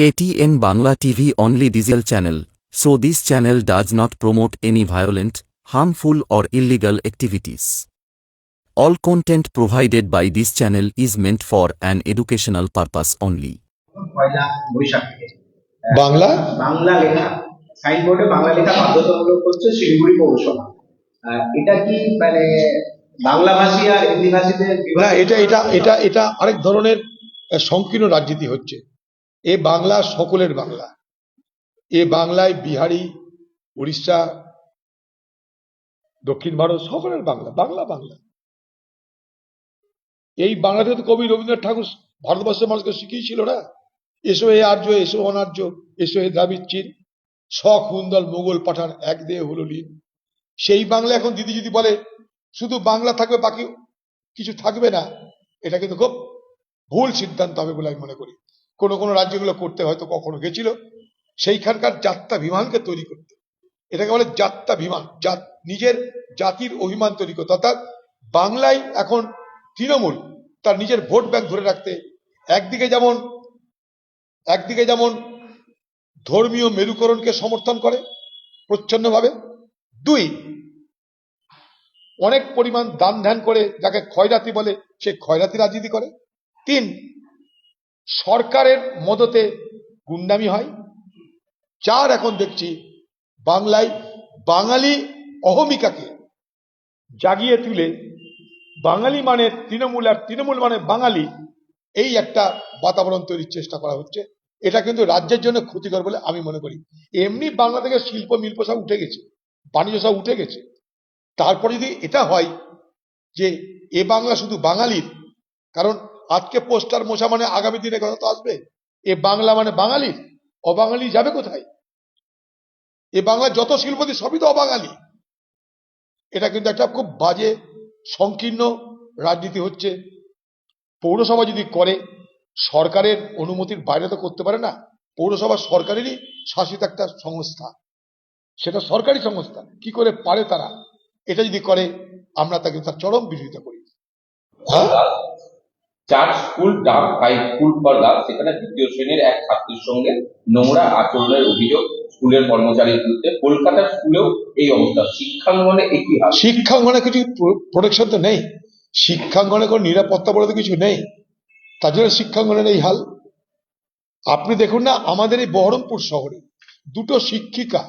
KTN Bangla TV only diesel channel, so this channel does not promote any violent, harmful or illegal activities. All content provided by this channel is meant for an educational purpose only. পয়লা বৈশাখ থেকে বাংলা বাংলা লেখা সাইনবোর্ডে বাংলা লেখা বাধ্যতামূলক করছে শিলিগুড়ি পৌরসভা এটা কি মানে বাংলা ভাষী আর হিন্দি ভাষীদের না এটা এটা এটা এটা আরেক ধরনের সংকীর্ণ রাজনীতি হচ্ছে এ বাংলা সকলের বাংলা। এ বাংলায় বিহারি, উড়িষ্যা, দক্ষিণ ভারত সকলের বাংলা বাংলা বাংলা। এই বাংলাতে তো কবি রবীন্দ্রনাথ ঠাকুর ভারতবর্ষের মানুষকে শিখিয়েছিল না? এসো এ আর্য, এসো অনার্য, এসো এ দ্রাবিড় চীন। শখ হুন্দল মোগল পাঠান এক দেহ হলো লীন। সেই বাংলা এখন দিদি যদি বলে, শুধু বাংলা থাকবে, বাকি কিছু থাকবে না? এটা কিন্তু খুব ভুল সিদ্ধান্ত হবে বলে আমি মনে করি। কোনো কোনো রাজ্যগুলো করতে হয়তো কখনো গেছিল, সেইখানকার যাত্রা বিমানকে তৈরি করতে। এটাকে বলে যাত্রা বিমান নিজের জাতির অভিমান তৈরি করতে। অর্থাৎ বাংলায় এখন তৃণমূল, তার নিজের ভোট ব্যাংক ধরে রাখতে। একদিকে যেমন একদিকে যেমন ধর্মীয় মেরুকরণকে সমর্থন করে প্রচ্ছন্নভাবে, দুই, অনেক পরিমাণ দান ধ্যান করে যাকে খয়রাতি বলে সে খয়রাতি রাজনীতি করে। তিন সরকারের মদতে গুন্ডামি হয়। চার এখন দেখছি, বাংলায় বাঙালি অহমিকাকে জাগিয়ে তুলে বাঙালি মানে তৃণমূল আর তৃণমূল মানে বাঙালি, এই একটা বাতাবরণ তৈরির চেষ্টা করা হচ্ছে। এটা কিন্তু রাজ্যের জন্য ক্ষতিকর বলে আমি মনে করি। এমনি বাংলা থেকে শিল্প মিল্প সব উঠে গেছে, বাণিজ্য সব উঠে গেছে। তারপরে যদি এটা হয় যে এ বাংলা শুধু বাঙালির, কারণ আজকে পোস্টার মশা মানে আগামী দিনে কথা তো আসবে। এ বাংলা মানে বাঙালির অবাঙালি যাবে কোথায়? এ বাংলা যত শিল্পতি সবই তো অবাঙালি। এটা কিন্তু একটা খুব বাজে, সংকীর্ণ রাজনীতি হচ্ছে। পৌরসভা যদি করে, সরকারের অনুমতির বাইরে তো করতে পারে না। পৌরসভা সরকারেরই শাসিত একটা সংস্থা। সেটা সরকারি সংস্থা, কি করে পারে তারা? এটা যদি করে, আমরা তাকে তার চরম বিরোধিতা করি। হ্যাঁ? চার স্কুল, ডাক হাই স্কুল ফর গার্লস, সেখানে দ্বিতীয় শ্রেণির এক ছাত্রীর সঙ্গে নোংরা আচরণের অভিযোগ স্কুলের কর্মচারীর বিরুদ্ধে। কলকাতার স্কুলেও এই অবস্থা। শিক্ষাঙ্গনে ইতিহাস। শিক্ষাঙ্গনে কিছু প্রোটেকশন তো নেই। শিক্ষাঙ্গনে কোনো নিরাপত্তা বলে কিছু নেই। তার জন্য শিক্ষাঙ্গনের এই হাল। আপনি দেখুন না, আমাদের এই বহরমপুর শহরে দুটো শিক্ষিকা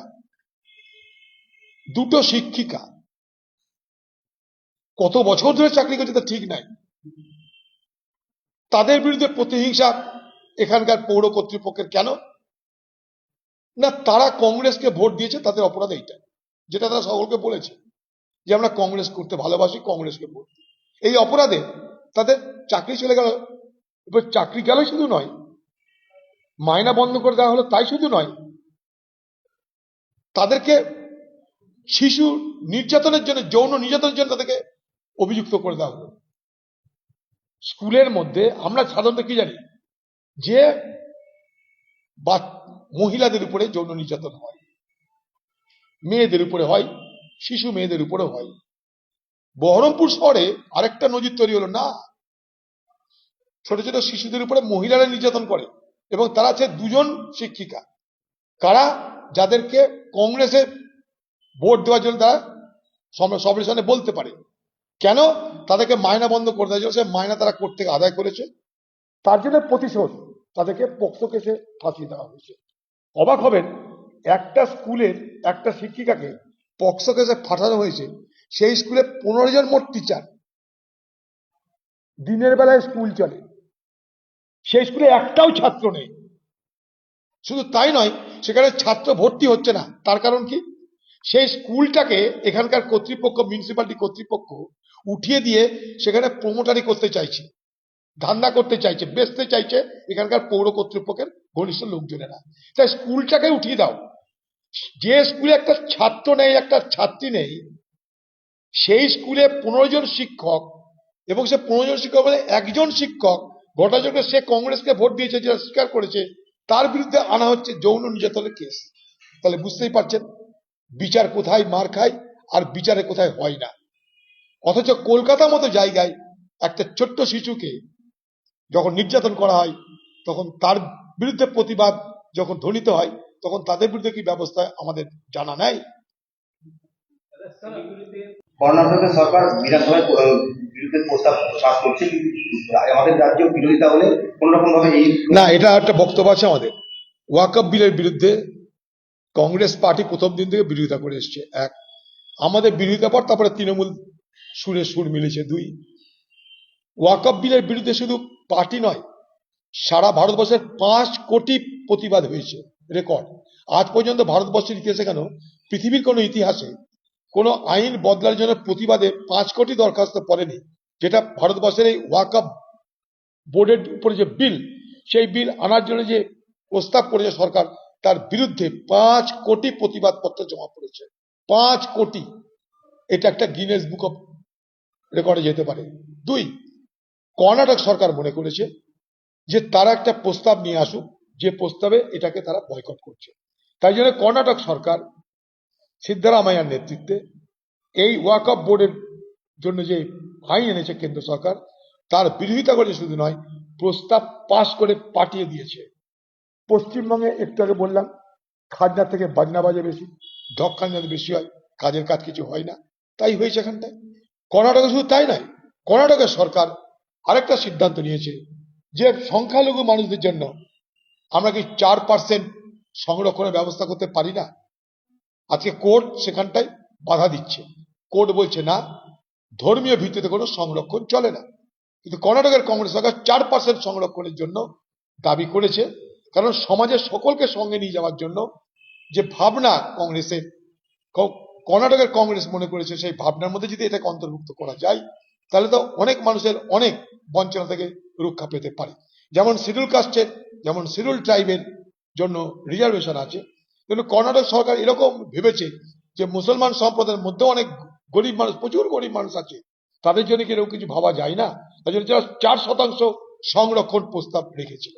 দুটো শিক্ষিকা কত বছর ধরে চাকরি করছে তা ঠিক নাই। তাদের বিরুদ্ধে প্রতিহিংসা এখানকার পৌর কর্তৃপক্ষের কেন? না, তারা কংগ্রেসকে ভোট দিয়েছে, তাদের অপরাধ এইটা যেটা তারা সকলকে বলেছে, যে আমরা কংগ্রেস করতে ভালোবাসি, কংগ্রেসকে ভোট এই অপরাধে তাদের চাকরি চলে গেল। এবার চাকরি গেল শুধু নয় মায়না বন্ধ করে দেওয়া হলো তাই শুধু নয়, তাদেরকে শিশু নির্যাতনের জন্য, যৌন নির্যাতনের জন্য তাদেরকে অভিযুক্ত করে দেওয়া হলো। স্কুলের মধ্যে আমরা সাধারণত কি জানি? যে বা মহিলাদের উপরে যৌন নির্যাতন হয়, মেয়েদের উপরে হয়, শিশু মেয়েদের উপরে হয়। বহরমপুর শহরে আরেকটা নজির তৈরি হলো, না, ছোট ছোট শিশুদের উপরে মহিলারা নির্যাতন করে এবং তারা আছে দুজন শিক্ষিকা। কারা? যাদেরকে কংগ্রেসে ভোট দেওয়ার জন্য তারা সম- সবার সামনে বলতে পারে। কেন? তাদেরকে মায়না বন্ধ করে জন্য সে মায়না তারা কোর্ট থেকে আদায় করেছে। তার জন্য প্রতিশোধ তাদেরকে পক্ষ কেসে ফাঁসিয়ে দেওয়া হয়েছে। অবাক হবেন, একটা স্কুলের একটা শিক্ষিকাকে পক্সো কেসে ফাটানো হয়েছে। সেই স্কুলে পনেরো জন মোট টিচার দিনের বেলায় স্কুল চলে। সেই স্কুলে একটাও ছাত্র নেই। শুধু তাই নয়, সেখানে ছাত্র ভর্তি হচ্ছে না। তার কারণ কি? সেই স্কুলটাকে এখানকার কর্তৃপক্ষ মিউনিসিপালিটি কর্তৃপক্ষ উঠিয়ে দিয়ে সেখানে প্রমোটারি করতে চাইছে। ধান্দা করতে চাইছে, বেচতে চাইছে, এখানকার পৌর কর্তৃপক্ষের ঘনিষ্ঠ লোকজনেরা। তাই স্কুলটাকে উঠিয়ে দাও। যে স্কুলে একটা ছাত্র নেই, একটা ছাত্রী নেই, সেই স্কুলে পনেরো জন শিক্ষক এবং সে পনেরো জন শিক্ষক বলে একজন শিক্ষক জন্য সে কংগ্রেসকে ভোট দিয়েছে, যেটা স্বীকার করেছে, তার বিরুদ্ধে আনা হচ্ছে যৌন নির্যাতনের কেস। তাহলে বুঝতেই পারছেন, বিচার কোথায় মার খায় আর বিচারে কোথায় হয় না। অথচ কলকাতা মতো জায়গায় একটা ছোট্ট শিশুকে যখন নির্যাতন করা হয় তখন তার বিরুদ্ধে প্রতিবাদ যখন ধ্বনিত হয় তখন তাদের বিরুদ্ধে কি ব্যবস্থা আমাদের জানা নেই? কর্ণাটকের সরকার বিধানসভায় বিরুদ্ধে প্রস্তাব পাস করছে আমাদের রাজ্য বিরোধিতা হলে কোন রকম ভাবে এই না এটা একটা বক্তব্য আছে আমাদের। ওয়াকআপ বিলের বিরুদ্ধে কংগ্রেস পার্টি প্রথম দিন থেকে বিরোধিতা করে এসছে। এক আমাদের বিরোধিতা পর তারপরে তৃণমূল সুরে সুর মিলেছে দুই। ওয়াকআপ বিলের বিরুদ্ধে শুধু পার্টি নয়, সারা ভারতবর্ষের পাঁচ কোটি প্রতিবাদ হয়েছে, রেকর্ড। আজ পর্যন্ত ভারতবর্ষের ইতিহাসে কেন, পৃথিবীর কোনো ইতিহাসে কোনো আইন বদলার জন্য প্রতিবাদে পাঁচ কোটি দরখাস্ত পড়েনি, যেটা ভারতবর্ষের এই ওয়াকআপ বোর্ডের উপরে যে বিল, সেই বিল আনার জন্য যে প্রস্তাব করেছে সরকার, তার বিরুদ্ধে পাঁচ কোটি প্রতিবাদ পত্র জমা পড়েছে। পাঁচ কোটি। এটা একটা গিনেস বুক অফ রেকর্ডে যেতে পারে। দুই, কর্ণাটক সরকার মনে করেছে যে তারা একটা প্রস্তাব নিয়ে আসুক, যে প্রস্তাবে এটাকে তারা বয়কট করছে। তাই জন্য কর্ণাটক সরকার সিদ্ধারামাইয়ার নেতৃত্বে এই ওয়াকআপ বোর্ডের জন্য যে আইন এনেছে কেন্দ্র সরকার, তার বিরোধিতা করে শুধু নয়, প্রস্তাব পাশ করে পাঠিয়ে দিয়েছে। পশ্চিমবঙ্গে একটু আগে বললাম, খাজনা থেকে বাজনা বাজে বেশি ঢক বেশি হয়, কাজের কাজ কিছু হয় না। তাই হয়েছে এখানটায়। কর্ণাটকে শুধু তাই নয়, কর্ণাটকের সরকার আরেকটা সিদ্ধান্ত নিয়েছে যে সংখ্যালঘু মানুষদের জন্য আমরা কি চার পার্সেন্ট সংরক্ষণের ব্যবস্থা করতে পারি না? আজকে কোর্ট সেখানটায় বাধা দিচ্ছে। কোর্ট বলছে, না, ধর্মীয় ভিত্তিতে কোনো সংরক্ষণ চলে না। কিন্তু কর্ণাটকের কংগ্রেস সরকার চার পার্সেন্ট সংরক্ষণের জন্য দাবি করেছে, কারণ সমাজের সকলকে সঙ্গে নিয়ে যাওয়ার জন্য যে ভাবনা কংগ্রেসের কর্ণাটকের কংগ্রেস মনে করেছে, সেই ভাবনার মধ্যে যদি এটাকে অন্তর্ভুক্ত করা যায়, তাহলে তো অনেক মানুষের অনেক বঞ্চনা থেকে রক্ষা পেতে পারে। যেমন শিডিউল কাস্টের, যেমন শিডিউল ট্রাইবের জন্য রিজার্ভেশন আছে। কিন্তু কর্ণাটক সরকার এরকম ভেবেছে যে মুসলমান সম্প্রদায়ের মধ্যে অনেক গরিব মানুষ, প্রচুর গরিব মানুষ আছে। তাদের জন্য কি এরকম কিছু ভাবা যায় না? তাই জন্য চার শতাংশ সংরক্ষণ প্রস্তাব রেখেছিল।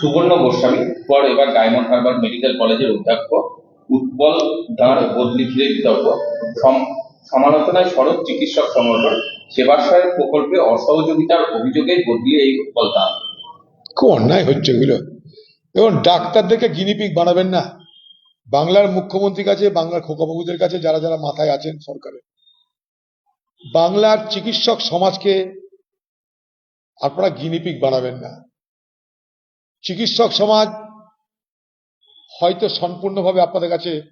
সুবর্ণ গোস্বামী, পর এবার ডায়মন্ড হারবার মেডিকেল কলেজের অধ্যক্ষ উৎপল দাঁড় বদলি ঘিরে বিতর্ক সমালোচনায় সড়ক চিকিৎসক সংগঠন সেবাশ্রয়ের প্রকল্পে অসহযোগিতার অভিযোগে বদলি এই উৎপল দাঁড় খুব অন্যায় হচ্ছে এগুলো। এবং ডাক্তারদেরকে গিনিপিক বানাবেন না। বাংলার মুখ্যমন্ত্রীর কাছে, বাংলার খোকাবাবুদের কাছে যারা যারা মাথায় আছেন সরকারে, বাংলার চিকিৎসক সমাজকে আপনারা গিনিপিক বানাবেন না। চিকিৎসক সমাজ হয়তো সম্পূর্ণভাবে আপনাদের কাছে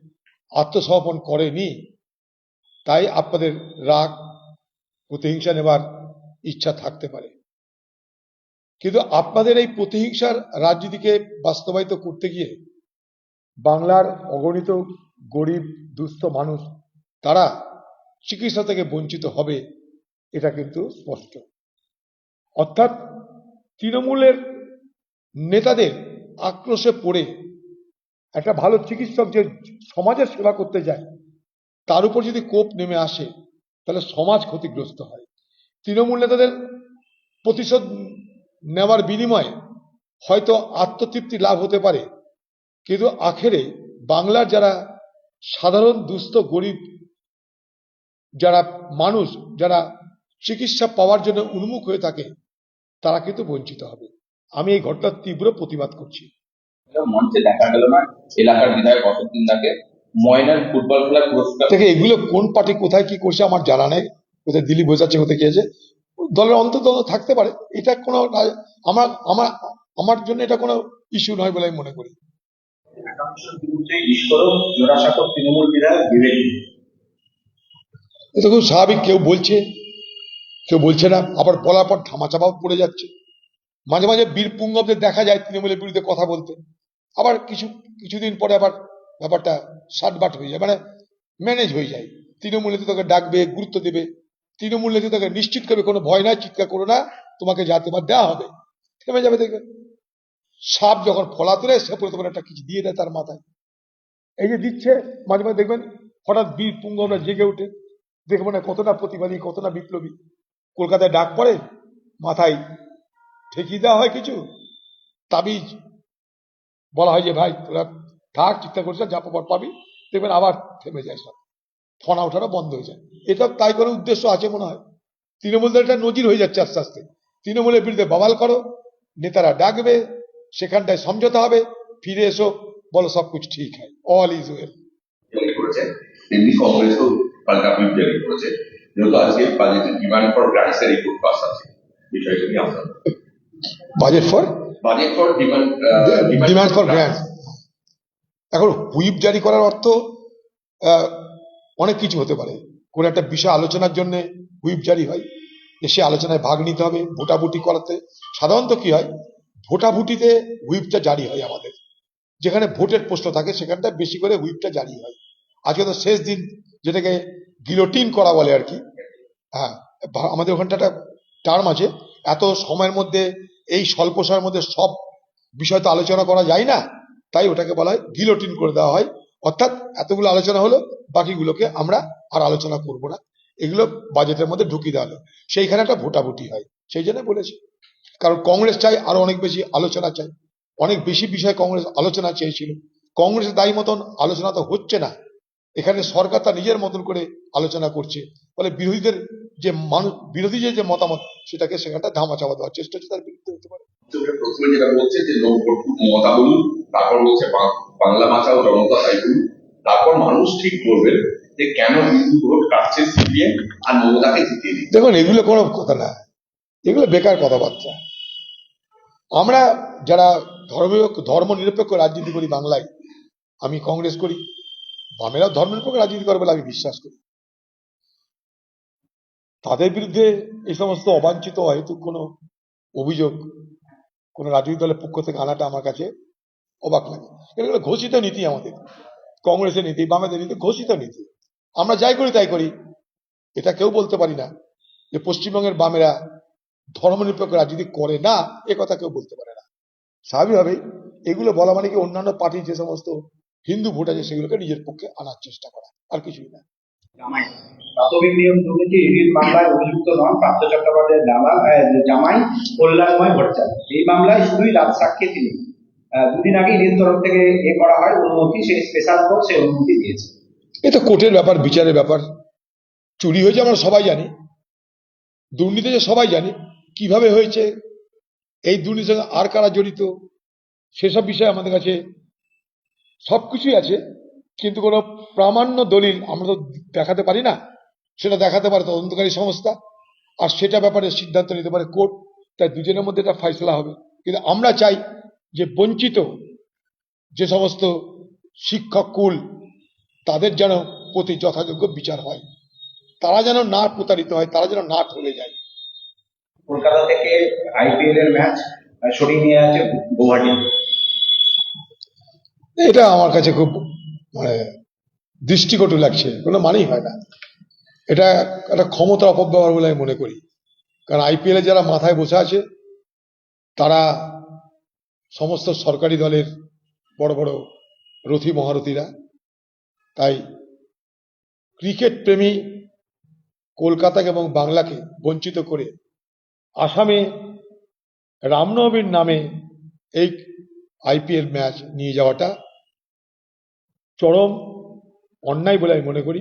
আত্মসমর্পণ করেনি, তাই আপনাদের রাগ, প্রতিহিংসা নেবার ইচ্ছা থাকতে পারে। কিন্তু আপনাদের এই প্রতিহিংসার রাজনীতিকে বাস্তবায়িত করতে গিয়ে বাংলার অগণিত গরিব, দুস্থ মানুষ, তারা চিকিৎসা থেকে বঞ্চিত হবে, এটা কিন্তু স্পষ্ট। অর্থাৎ তৃণমূলের নেতাদের আক্রোশে পড়ে একটা ভালো চিকিৎসক যে সমাজের সেবা করতে যায়, তার উপর যদি কোপ নেমে আসে, তাহলে সমাজ ক্ষতিগ্রস্ত হয়। তৃণমূল নেতাদের প্রতিশোধ নেওয়ার বিনিময়ে হয়তো আত্মতৃপ্তি লাভ হতে পারে, কিন্তু আখেরে বাংলার যারা সাধারণ, দুস্থ, গরিব যারা মানুষ, যারা চিকিৎসা পাওয়ার জন্য উন্মুখ হয়ে থাকে, তারা কিন্তু বঞ্চিত হবে। আমি এই ঘটনার তীব্র প্রতিবাদ করছি। মঞ্চে দেখা গেল না। এলাকার বিধায়ক অশোক ময়নার ফুটবল পুরস্কার। থেকে এগুলো কোন পার্টি কোথায় কি করছে আমার জানা নেই। কোথায় বোঝাচ্ছে, কোথায় দলের থাকতে পারে। এটা আমার আমার আমার জন্য এটা কোনো ইস্যু নয় বলে আমি মনে করি। এটা খুব স্বাভাবিক, কেউ বলছে কেউ বলছে না। আবার বলার পর ধামাচাপাও পড়ে যাচ্ছে। মাঝে মাঝে বীর পুঙ্গবদের দেখা যায়, তৃণমূলের বিরুদ্ধে কথা বলতে। আবার কিছু, কিছুদিন পরে আবার ব্যাপারটা সাটবাট হয়ে যায় মানে ম্যানেজ হয়ে যায়। তৃণমূল নেতা তোকে ডাকবে, গুরুত্ব দেবে। তৃণমূল নেতা তোকে নিশ্চিত করবে, কোনো ভয় নাই, চিৎকার করো না, তোমাকে যা তোমার দেওয়া হবে। থেমে যাবে, দেখবে। সাপ যখন ফলা তোলে, সে পরে তোমার একটা কিছু দিয়ে দেয় তার মাথায়। এই যে দিচ্ছে, মাঝে মাঝে দেখবেন, হঠাৎ বীর পুঙ্গবরা জেগে ওঠে দেখবেন না কতটা প্রতিবাদী, কতটা বিপ্লবী। কলকাতায় ডাক পড়ে, মাথায় ঠেকিয়ে দেওয়া হয় কিছু, তাবিজ বলা হয় যে ভাই তোরা থাক চিন্তা করছিস যা পাবার পাবি দেখবেন আবার থেমে যায় সব। ফনা ওঠানো বন্ধ হয়ে যায়। এটা তাই করে উদ্দেশ্য আছে মনে হয়। তৃণমূল এটা নজির হয়ে যাচ্ছে আস্তে আস্তে। তৃণমূলের বিরুদ্ধে বাবাল করো নেতারা ডাকবে সেখানটায় সমঝোতা হবে ফিরে এসো বলো সব কিছু ঠিক হয়। অল ইজ ওয়েল তেমনি কংগ্রেসও পাল্টা হুইপ করেছে। যেহেতু আজকে বাজেটের demand for grants report pass আছে বিষয়টা নিয়ে আপনার budget for budget for demand demand for এখন হুইপ জারি করার অর্থ অনেক কিছু হতে পারে। কোন একটা বিষয় আলোচনার জন্য হুইপ জারি হয় যে সে আলোচনায় ভাগ নিতে হবে ভোটাভুটি করাতে। সাধারণত কি হয় ভোটাভুটিতে হুইপটা জারি হয় আমাদের। যেখানে ভোটের প্রশ্ন থাকে সেখানটা বেশি করে হুইপটা জারি হয়। আজকে তো শেষ দিন যেটাকে গিলোটিন করা বলে আর কি। হ্যাঁ আমাদের ওখানটা একটা টার্ম আছে। এত সময়ের মধ্যে এই স্বল্প সময়ের মধ্যে সব বিষয় তো আলোচনা করা যায় না, তাই ওটাকে বলা হয় গিলোটিন করে দেওয়া হয়। অর্থাৎ এতগুলো আলোচনা হলো, বাকিগুলোকে আমরা আর আলোচনা করব না। এগুলো বাজেটের মধ্যে ঢুকিয়ে দেওয়া হলো। সেইখানে একটা ভোটাভুটি হয়, সেই জন্য বলেছি। কারণ কংগ্রেস চাই আরও অনেক বেশি আলোচনা চাই। অনেক বেশি বিষয়ে কংগ্রেস আলোচনা চেয়েছিল। কংগ্রেসের দায়ী মতন আলোচনা তো হচ্ছে না। এখানে সরকার তার নিজের মতন করে আলোচনা করছে। ফলে বিরোধীদের যে মানুষ বিরোধী যে যে মতামত সেটাকে সেখানটা ধামা চাপা দেওয়ার চেষ্টা হচ্ছে তার বিরুদ্ধে হতে পারে। প্রথমে যেটা বলছে যে মমতা বলুন তারপর বলছে বাংলা বাঁচাও জনতা তাই বলুন তারপর মানুষ ঠিক করবেন যে কেন হিন্দু ভোট কাটছে সিপিএম আর মমতাকে জিতিয়ে দিচ্ছে? দেখুন এগুলো কোনো কথা না। এগুলো বেকার কথাবার্তা। আমরা যারা ধর্মীয় ধর্ম নিরপেক্ষ রাজনীতি করি বাংলায় আমি কংগ্রেস করি। বামেরাও ধর্ম নিরপেক্ষ রাজনীতি করে বলে আমি বিশ্বাস করি। তাদের বিরুদ্ধে এই সমস্ত অবাঞ্ছিত, অহেতুক কোনো অভিযোগ কোনো রাজনৈতিক দলের পক্ষ থেকে আনাটা আমার কাছে অবাক লাগে। এগুলো ঘোষিত নীতি আমাদের, কংগ্রেসের নীতি, বামেদের নীতি, ঘোষিত নীতি। আমরা যাই করি তাই করি। এটা কেউ বলতে পারি না যে পশ্চিমবঙ্গের বামেরা ধর্মনিরপেক্ষ রাজনীতি করে না, এ কথা কেউ বলতে পারে না। স্বাভাবিকভাবেই এগুলো বলা মানে কি অন্যান্য পার্টির যে সমস্ত হিন্দু ভোট আছে সেগুলোকে নিজের পক্ষে আনার চেষ্টা করা, আর কিছুই না। প্রাথমিক নিয়ম দুর্নীতি মামলায় অভিযুক্ত নন চট্টোপাধ্যায়ের জামাই কল্যাণময় ভট্টাচার্য। এই মামলায় শুধুই সাক্ষী তিনি দুদিন আগে তরফ থেকে এ করা হয়। অনুমতি, সেই স্পেশাল কোর্ট অনুমতি দিয়েছে। তো কোর্টের ব্যাপার, বিচারের ব্যাপার। চুরি হয়েছে আমরা সবাই জানি। দুর্নীতি যে সবাই জানি। কীভাবে হয়েছে? এই দুর্নীতির সঙ্গে আর কারা জড়িত? সেসব বিষয়ে আমাদের কাছে সবকিছুই আছে। কিন্তু কোনো প্রামাণ্য দলিল আমরা তো দেখাতে পারি না। সেটা দেখাতে পারে তদন্তকারী সংস্থা আর সেটা ব্যাপারে সিদ্ধান্ত নিতে পারে কোর্ট। তাই দুজনের মধ্যে এটা ফয়সলা হবে। কিন্তু আমরা চাই যে বঞ্চিত যে সমস্ত শিক্ষক কুল তাদের যেন প্রতি যথাযোগ্য বিচার হয়। তারা যেন না প্রতারিত হয় তারা যেন না ঠলে যায়। কলকাতা থেকে আইপিএল এর ম্যাচ সরিয়ে নিয়ে আছে গৌহাটি এটা আমার কাছে খুব মানে দৃষ্টিকটু লাগছে, কোনো মানেই হয় না। এটা একটা ক্ষমতার অপব্যবহার বলে আমি মনে করি। কারণ আইপিএল যারা মাথায় বসে আছে, তারা সমস্ত সরকারি দলের বড় বড় রথী মহারথীরা, তাই ক্রিকেট প্রেমী কলকাতাকে এবং বাংলাকে বঞ্চিত করে আসামে রামনবমীর নামে এই আইপিএল ম্যাচ নিয়ে যাওয়াটা চরম অন্যায় বলে আমি মনে করি।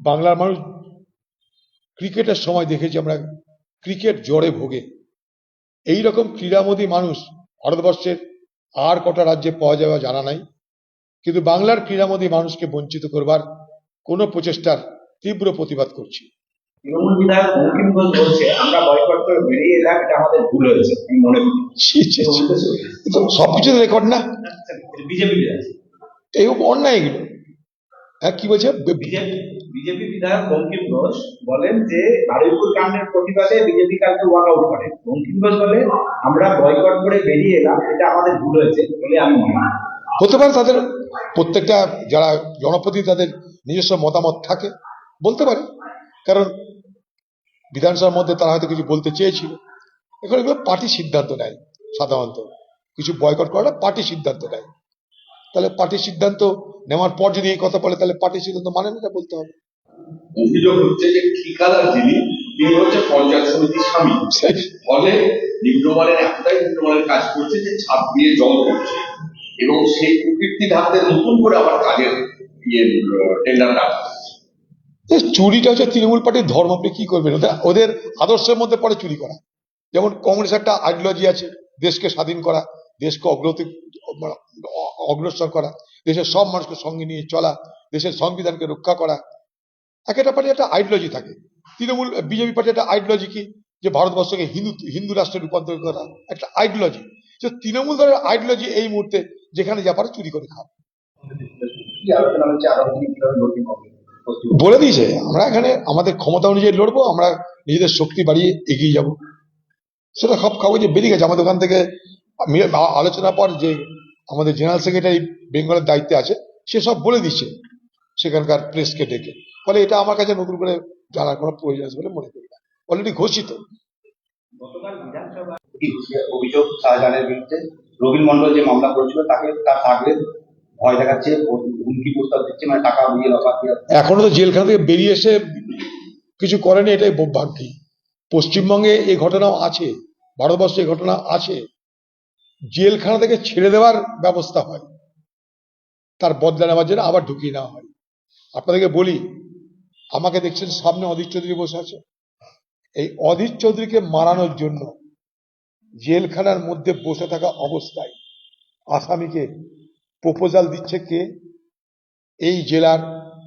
বাংলার মানুষ ক্রিকেটের সময় দেখেছি আমরা ক্রিকেট জ্বরে ভোগে। এই রকম ক্রীড়ামোদী মানুষ ভারতবর্ষের আর কটা রাজ্যে পাওয়া যাবে জানা নাই। কিন্তু বাংলার ক্রীড়ামোদী মানুষকে বঞ্চিত করবার কোনো প্রচেষ্টার তীব্র প্রতিবাদ করছি। তৃণমূল বিধায়ক বঙ্কিম ঘোষ বলছে আমরা বয়কট করে বেরিয়ে এলাম এটা আমাদের ভুল হয়েছে। আমি মনে করি। ছি, ছি, ছি। এ তো সবকিছু রেকর্ড না? বিজেপি এই অন্যায় এগুলো। হ্যাঁ কি বলছে? বিজেপি বিধায়ক বঙ্কিম ঘোষ বলেন যে বারুইপুর কাণ্ডের প্রতিবাদে বিজেপি কালকে করে। বঙ্কিম ঘোষ বলে আমরা বয়কট করে বেরিয়ে এলাম এটা আমাদের ভুল হয়েছে বলে আমি মনে হতে পারে তাদের প্রত্যেকটা যারা জনপ্রতিনিধি তাদের নিজস্ব মতামত থাকে বলতে পারে। কারণ বিধানসভার মধ্যে তারা হয়তো কিছু বলতে চেয়েছিল। এখন এগুলো পার্টি সিদ্ধান্ত নেয় সাধারণত। কিছু বয়কট করাটা পার্টি সিদ্ধান্ত নেয়। তাহলে পার্টির সিদ্ধান্ত নেওয়ার পর যদি এই কথা বলে তাহলে পার্টির সিদ্ধান্ত মানে না এটা বলতে হবে। অভিযোগ হচ্ছে যে ঠিকাদার যিনি তিনি হচ্ছে পঞ্চায়েত সমিতির স্বামী। ফলে নিম্নমানের এতটাই নিম্নমানের কাজ করছে যে ছাদ দিয়ে জল পড়ছে। এবং সেই প্রকৃতি ধাপতে নতুন করে আবার কাজের ইয়ে টেন্ডার ডাকা চুরিটা হচ্ছে তৃণমূল পার্টির ধর্ম আপনি কি করবেন? ওদের ওদের আদর্শের মধ্যে পড়ে চুরি করা। যেমন কংগ্রেস একটা আইডিওলজি আছে দেশকে স্বাধীন করা। দেশকে অগ্রতি অগ্রসর করা, দেশের সব মানুষকে সঙ্গে নিয়ে চলা, দেশের সংবিধানকে রক্ষা করা এক একটা পার্টি একটা আইডিওলজি থাকে। তৃণমূল, বিজেপি পার্টি একটা আইডিওলজি কি? যে ভারতবর্ষকে হিন্দু হিন্দু রাষ্ট্রে রূপান্তর করা, একটা আইডিওলজি যে তৃণমূল দলের আইডিওলজি এই মুহূর্তে যেখানে যা পারে চুরি করে খাওয়া বলে দিয়েছে, আমরা এখানে, আমাদের ক্ষমতা অনুযায়ী লড়বো, আমরা নিজেদের শক্তি বাড়িয়ে এগিয়ে যাব। সেটা সব কাগজে বেরিয়ে গেছে, আমাদের ওখান থেকে আলোচনার পর যে আমাদের জেনারেল সেক্রেটারি বেঙ্গলের দায়িত্বে আছে সে সব বলে দিচ্ছে সেখানকার প্রেসকে ডেকে। ফলে এটা আমার কাছে নতুন করে জানার কোনো প্রয়োজন আছে বলে মনে করি না। অলরেডি ঘোষিত। অভিযোগ শাহজাহানের বিরুদ্ধে রবীন মন্ডল যে মামলা করেছিল তাকে তার থাকবে ভয় দেখাচ্ছে হুমকি প্রস্তাব দিচ্ছে মানে টাকা দিয়ে দিয়ে এখনও তো জেলখানা থেকে বেরিয়ে এসে কিছু করেনি এটাই ভাগ্যি পশ্চিমবঙ্গে এই ঘটনাও আছে ভারতবর্ষে এই ঘটনা আছে। জেলখানা থেকে ছেড়ে দেওয়ার ব্যবস্থা হয়। তার বদলা নেওয়ার জন্য আবার ঢুকিয়ে নেওয়া হয়। আপনাদেরকে বলি, আমাকে দেখছেন সামনে অধীর চৌধুরী বসে আছে। এই অধীর চৌধুরীকে মারানোর জন্য জেলখানার মধ্যে বসে থাকা অবস্থায় আসামিকে প্রপোজাল দিচ্ছে কে? এই জেলার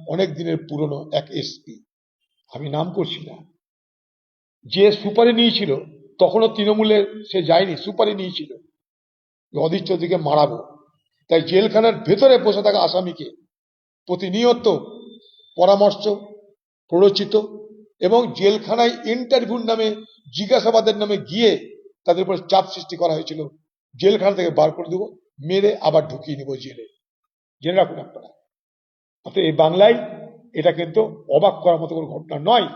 অনেক দিনের পুরনো এক এসপি। আমি নাম করছি না। যে সুপারি নিয়েছিল, তখনও তৃণমূলে সে যায়নি, সুপারি নিয়েছিল। অধীর চৌধুরীকে মারাবো। তাই জেলখানার ভেতরে বসে থাকা আসামিকে প্রতিনিয়ত পরামর্শ, প্ররোচিত এবং জেলখানায় ইন্টারভিউর নামে জিজ্ঞাসাবাদের নামে গিয়ে তাদের উপর চাপ সৃষ্টি করা হয়েছিল। জেলখানা থেকে বার করে দেবো, মেরে আবার ঢুকিয়ে নিব জেলে। জেনে রাখুন আপনারা। অর্থাৎ এই বাংলায় এটা কিন্তু অবাক করার মতো কোনো ঘটনা নয়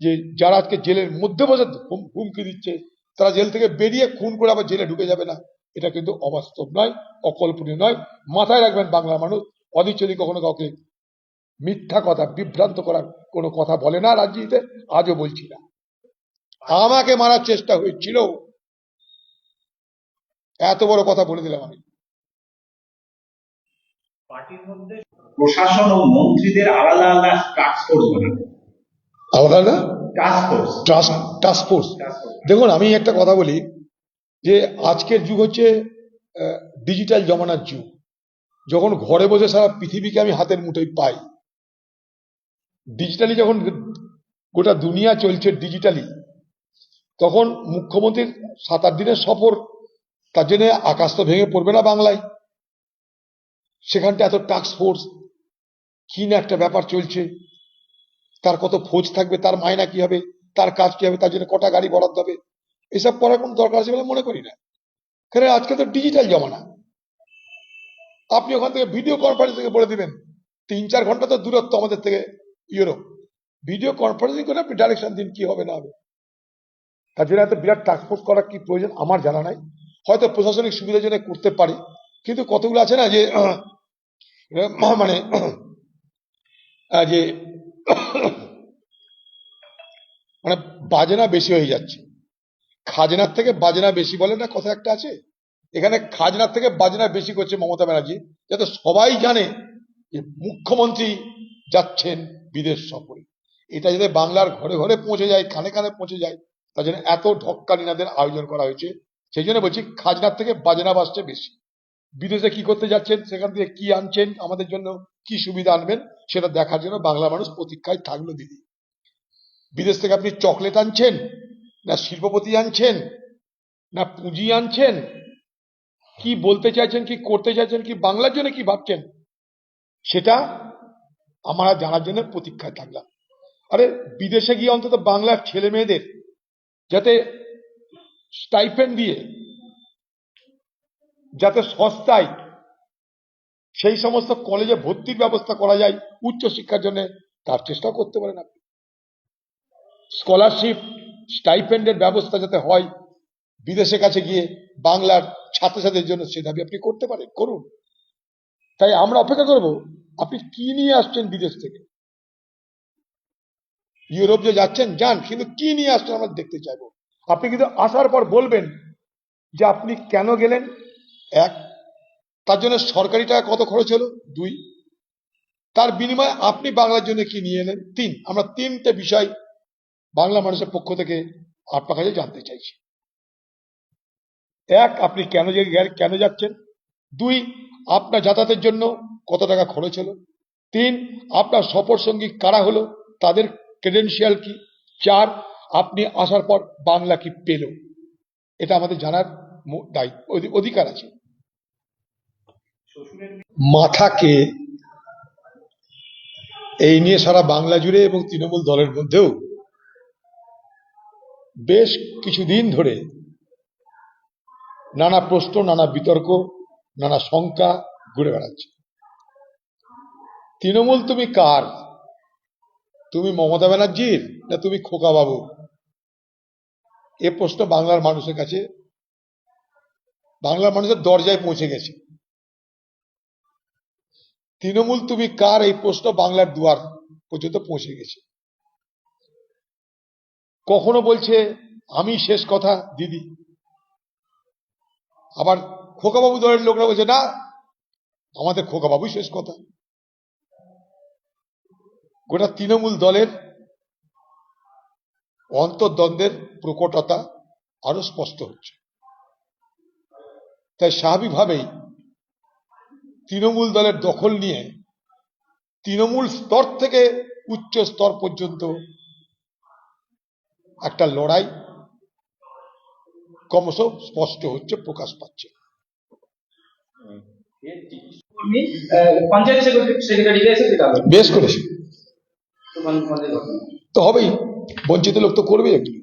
যে যারা আজকে জেলের মধ্যে বসে হুম- হুমকি দিচ্ছে, তারা জেল থেকে বেরিয়ে খুন করে আবার জেলে ঢুকে যাবে না। এটা কিন্তু অবাস্তব নয় অকল্পনীয় নয়। মাথায় রাখবেন বাংলার মানুষ অদিচলি কখনো কাউকে মিথ্যা কথা বিভ্রান্ত করার কোনো কথা বলে না রাজনীতিতে আজও বলছি না। আমাকে মারার চেষ্টা হয়েছিল। এত বড় কথা বলে দিলাম আমি। প্রশাসন ও মন্ত্রীদের আলাদা আলাদা টাস্ক ফোর্স আলাদা না টাস্ক ফোর্স টাস্ক ফোর্স দেখুন আমি একটা কথা বলি যে আজকের যুগ হচ্ছে ডিজিটাল জমানার যুগ। যখন ঘরে বসে সারা পৃথিবীকে আমি হাতের মুঠোয় পাই। ডিজিটালি যখন গোটা দুনিয়া চলছে ডিজিটালি তখন মুখ্যমন্ত্রীর সাত আট দিনের সফর, তার জন্য আকাশ তো ভেঙে পড়বে না বাংলায়। সেখানটা এত টাস্ক ফোর্স কি না একটা ব্যাপার চলছে। তার কত ফৌজ থাকবে, তার মায়না কি হবে, তার কাজ কি হবে, তার জন্য কটা গাড়ি বরাদ্দ হবে। এসব করার কোনো দরকার আছে বলে মনে করি না। কারণ আজকে তো ডিজিটাল জমানা। আপনি ওখান থেকে ভিডিও কনফারেন্স থেকে বলে দিবেন, তিন চার ঘণ্টা তো দূরত্ব আমাদের থেকে ইউরোপ। ভিডিও কনফারেন্সিং করে আপনি ডাইরেকশন দিন কি হবে না হবে। তার জন্য এত বিরাট টাস্কফোর্স করার কি প্রয়োজন আমার জানা নাই। হয়তো প্রশাসনিক সুবিধার জন্য করতে পারি, কিন্তু কতগুলো আছে না যে মানে যে মানে বাজনা বেশি হয়ে যাচ্ছে। খাজনার থেকে বাজনা বেশি বলে না, কথা একটা আছে? এখানে খাজনার থেকে বাজনা বেশি করছে মমতা ব্যানার্জি, যাতে সবাই জানে যে মুখ্যমন্ত্রী যাচ্ছেন বিদেশ সফরে। এটা যাতে বাংলার ঘরে ঘরে পৌঁছে যায়, কানে কানে পৌঁছে যায়, তার জন্য এত ঢক্কানিনাদের আয়োজন করা হয়েছে। সেই জন্য বলছি, খাজনার থেকে বাজনা বাজছে বেশি। বিদেশে কি করতে যাচ্ছেন, সেখান থেকে কি আনছেন, আমাদের জন্য কি সুবিধা আনবেন, সেটা দেখার জন্য বাংলা মানুষ প্রতীক্ষায় থাকল দিদি। বিদেশ থেকে আপনি চকলেট আনছেন না শিল্পপতি আনছেন, না পুঁজি আনছেন, কি বলতে চাইছেন, কি করতে চাইছেন, কি বাংলার জন্য কি ভাবছেন, সেটা আমরা জানার জন্য প্রতীক্ষায় থাকলাম। আরে বিদেশে গিয়ে অন্তত বাংলার ছেলে মেয়েদের যাতে স্টাইপেন্ড দিয়ে, যাতে সস্তায় সেই সমস্ত কলেজে ভর্তির ব্যবস্থা করা যায় উচ্চ শিক্ষার জন্য, তার চেষ্টা করতে পারেন আপনি। স্কলারশিপ স্টাইপেন্ডের ব্যবস্থা যাতে হয় বিদেশের কাছে গিয়ে বাংলার ছাত্রছাত্রীদের জন্য, সে দাবি আপনি করতে পারেন, করুন। তাই আমরা অপেক্ষা করব, আপনি কি নিয়ে আসছেন বিদেশ থেকে? ইউরোপ যে যাচ্ছেন, যান, কিন্তু কি নিয়ে আসছেন আমরা দেখতে চাইব। আপনি কিন্তু আসার পর বলবেন যে আপনি কেন গেলেন? এক, তার জন্য সরকারি টাকা কত খরচ হলো? দুই, তার বিনিময়ে আপনি বাংলার জন্য কি নিয়ে এলেন? তিন, আমরা তিনটে বিষয় বাংলা মানুষের পক্ষ থেকে আপনার কাছে জানতে চাইছি। এক, আপনি কেন কেন যাচ্ছেন? দুই, আপনার যাতায়াতের জন্য কত টাকা খরচ হলো? তিন, আপনার সফর সঙ্গী কারা হলো? তাদের ক্রেডেন্সিয়াল কি? চার, আপনি আসার পর বাংলা কি পেল? এটা আমাদের জানার দায়িত্ব অধিকার আছে। মাথাকে এই নিয়ে সারা বাংলা জুড়ে এবং তৃণমূল দলের মধ্যেও বেশ কিছুদিন ধরে নানা প্রশ্ন, নানা বিতর্ক, নানা শঙ্কা ঘুরে বেড়াচ্ছে। তৃণমূল তুমি কার? তুমি মমতা ব্যানার্জির না তুমি খোকা বাবু এ প্রশ্ন বাংলার মানুষের কাছে, বাংলার মানুষের দরজায় পৌঁছে গেছে। তৃণমূল তুমি কার? এই প্রশ্ন বাংলার দুয়ার পর্যন্ত পৌঁছে গেছে। কখনো বলছে, আমি শেষ কথা, দিদি। আবার খোকাবাবু দলের লোকরা বলছে, না, আমাদের খোকাবাবুই শেষ কথা। গোটা তৃণমূল দলের অন্তর্দ্বন্দ্বের প্রকটতা আরও স্পষ্ট হচ্ছে। তাই স্বাভাবিকভাবেই তৃণমূল দলের দখল নিয়ে তৃণমূল স্তর থেকে উচ্চ স্তর পর্যন্ত একটা লড়াই ক্রমশ স্পষ্ট হচ্ছে প্রকাশ পাচ্ছে। বেশ করেছে। ঘটনা তো হবেই। বঞ্চিত লোক তো করবে একটু